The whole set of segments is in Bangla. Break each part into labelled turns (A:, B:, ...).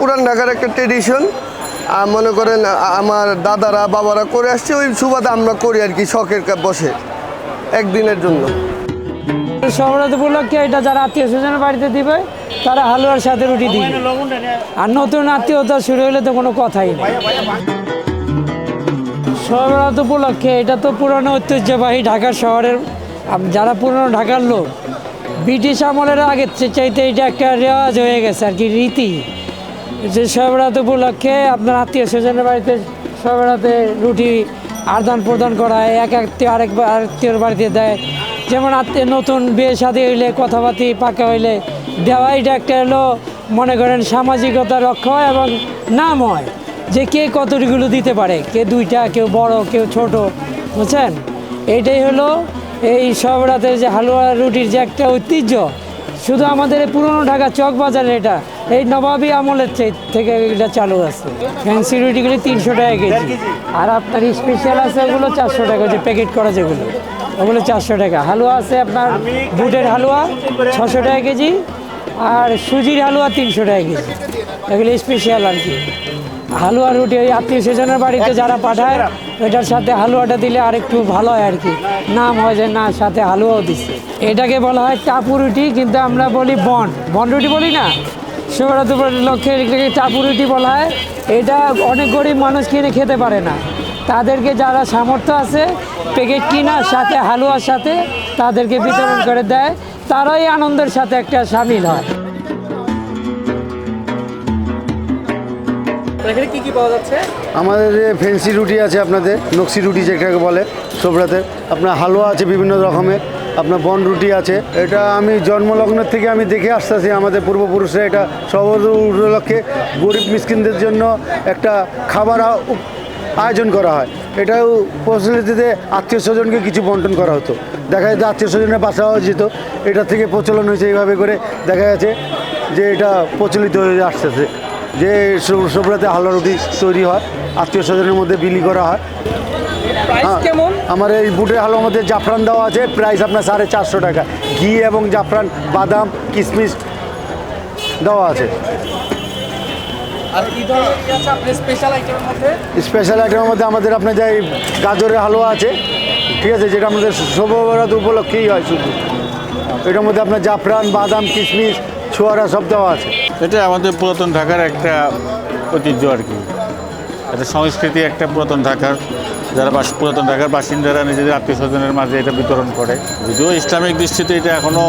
A: পুরান ঢাকার একটা ট্রেডিশন মনে করেন আমার দাদারা, বাবারা করে আসছে, ওই সুবাদে আমরা করি আর কি, শখের বসে, একদিনের জন্য।
B: সবরাত উপলক্ষে এটা যারা আত্মীয় স্বজনের বাড়িতে দিবে, তারা হালুয়ার সাথে রুটি দিবে। আর নতুন আত্মীয়তা শুরু হলে তো কোনো কথাই নেই। সবরাত উপলক্ষে এটা তো পুরনো ঐতিহ্যবাহী ঢাকা শহরের যারা পুরনো ঢাকার লোক, ব্রিটিশ আমলের আগের চাইতে এটা একটা রেওয়াজ হয়ে গেছে আর কি, রীতি। যে সবরাত উপলক্ষে আপনার আত্মীয় স্বজনের বাড়িতে সবরাতে রুটি আদান প্রদান করা হয় এক আত্মীয় আরেক আত্মীয়র বাড়িতে দেয়। যেমন আত্মীয় নতুন বিয়ে শাদী হইলে, কথাবার্তি পাকা হইলে দেওয়া, এটা একটা হলো মনে করেন সামাজিকতা রক্ষা হয় এবং নাম হয় যে কে কতটুকুলো দিতে পারে, কে দুইটা, কেউ বড়, কেউ ছোট, বুঝছেন? এইটাই হলো এই সব রাতের যে হালুয়া রুটির যে একটা ঐতিহ্য। শুধু আমাদের পুরনো ঢাকা চক বাজারে এটা এই নবাবী আমলের থেকে এটা চালু আছে। ফ্যান্সি রুটিগুলি তিনশো টাকা কেজি। আর আপনার স্পেশাল আছে ওগুলো চারশো টাকা যে প্যাকেট করা যেগুলো। ওগুলো চারশো টাকা। হালুয়া আছে আপনার বুটের হালুয়া ছশো টাকা কেজি আর সুজির হালুয়া তিনশো টাকা কেজি। এগুলো স্পেশাল আর কি। হালুয়া রুটি ওই আত্মীয় স্বজনের বাড়িতে যারা পাঠায় এটার সাথে হালুয়াটা দিলে আরেকটু ভালো হয় আর কি। নাম হয় যে না সাথে হালুয়াও দিচ্ছে এটাকে বলা হয় টাপু রুটি কিন্তু আমরা বলি বন। বন রুটি বলি না? শিবরাত্রি লক্ষ্যে এটাকে টাপুরুটি বলা হয়। এটা অনেক গরিব মানুষ কিনে খেতে পারে না। তাদেরকে যারা সামর্থ্য আছে প্যাকেট কিনার সাথে হালুয়ার সাথে তাদেরকে বিতরণ করে দেয়। তারাই আনন্দের সাথে একটা সামিল হয়।
C: এখানে কি কি পাওয়া যাচ্ছে?
D: আমাদের ফেন্সি রুটি আছে আপনাদের নকশি রুটি যেটাকে বলে সোবরাতে। আপনার হালুয়া আছে বিভিন্ন রকমের। আপনার বন রুটি আছে। এটা আমি জন্মলগ্নের থেকে আমি দেখে আসতেছি, আমাদের পূর্বপুরুষরা এটা সব উপলক্ষে গরিব মিসকিনদের জন্য একটা খাবার আয়োজন করা হয়। এটাও প্রচলিততে আত্মীয় স্বজনকে কিছু বন্টন করা হতো। দেখা যেত আত্মীয় স্বজনের বাসাও যেত এটা থেকে প্রচলন হয়েছে এইভাবে করে দেখা যাচ্ছে যে এটা প্রচলিত হয়ে আসতেছে। যে সবরাতে হালুয়া রুটি তৈরি হয়, আত্মীয় স্বজনের মধ্যে বিলি করা হয়। আমার এই বুটের হালুয়ার মধ্যে জাফরান দেওয়া আছে প্রাইস আপনার সাড়ে চারশো টাকা। ঘি এবং জাফরান বাদাম কিশমিশ দেওয়া আছে।
C: আর কি ধরনের কি আছে আপনার স্পেশাল আইটেমের মধ্যে?
D: স্পেশাল আইটেমের মধ্যে আমাদের আপনার যে এই গাজরের হালুয়া আছে ঠিক আছে যেটা আমাদের শোভাবরাত উপলক্ষেই হয় শুধু। এটার মধ্যে আপনার জাফরান বাদাম কিশমিশ ছোয়ারা সব দেওয়া আছে।
E: এটা আমাদের পুরাতন ঢাকার একটা ঐতিহ্য আর কি। এটা সংস্কৃতি একটা পুরাতন ঢাকার যারা বাস পুরাতন ঢাকার বাসিন্দারা নিজেদের আত্মীয় স্বজনের মাঝে এটা বিতরণ করে। যদিও ইসলামিক দৃষ্টিতে এটা এখনও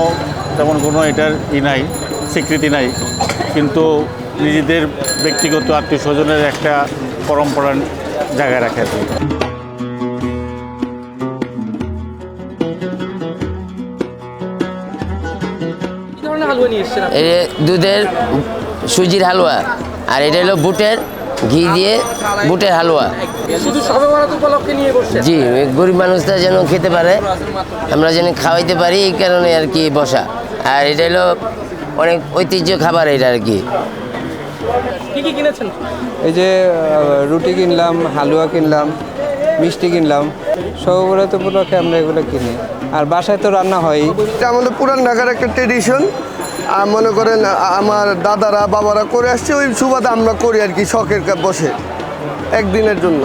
E: তেমন কোনো এটার ই নাই স্বীকৃতি নাই কিন্তু নিজেদের ব্যক্তিগত আত্মীয় স্বজনের একটা পরম্পরা জায়গায় রাখে আর
F: দুধের সুজির হালুয়া আর এটা হলো বুটের ঘি দিয়ে বুটের হালুয়া। জি ওই গরিব মানুষরা যেন খেতে পারে আমরা যেন খাওয়াইতে পারি এই কারণে আর কি বসা। আর এটা হলো অনেক ঐতিহ্য খাবার এটা আর কি।
C: কি কি কিনেছেন?
G: এই যে রুটি কিনলাম হালুয়া কিনলাম মিষ্টি কিনলাম সবরাত উপলক্ষে আমরা এগুলো কিনি। আর বাসায় তো রান্না হয়ই।
A: এটা আমাদের পুরান ঢাকার একটা ট্রেডিশন মনে করেন আমার দাদারা, বাবারা করে আসছে, ওই সুবাদে আমরা করি আর কি, শখের বসে, একদিনের জন্য।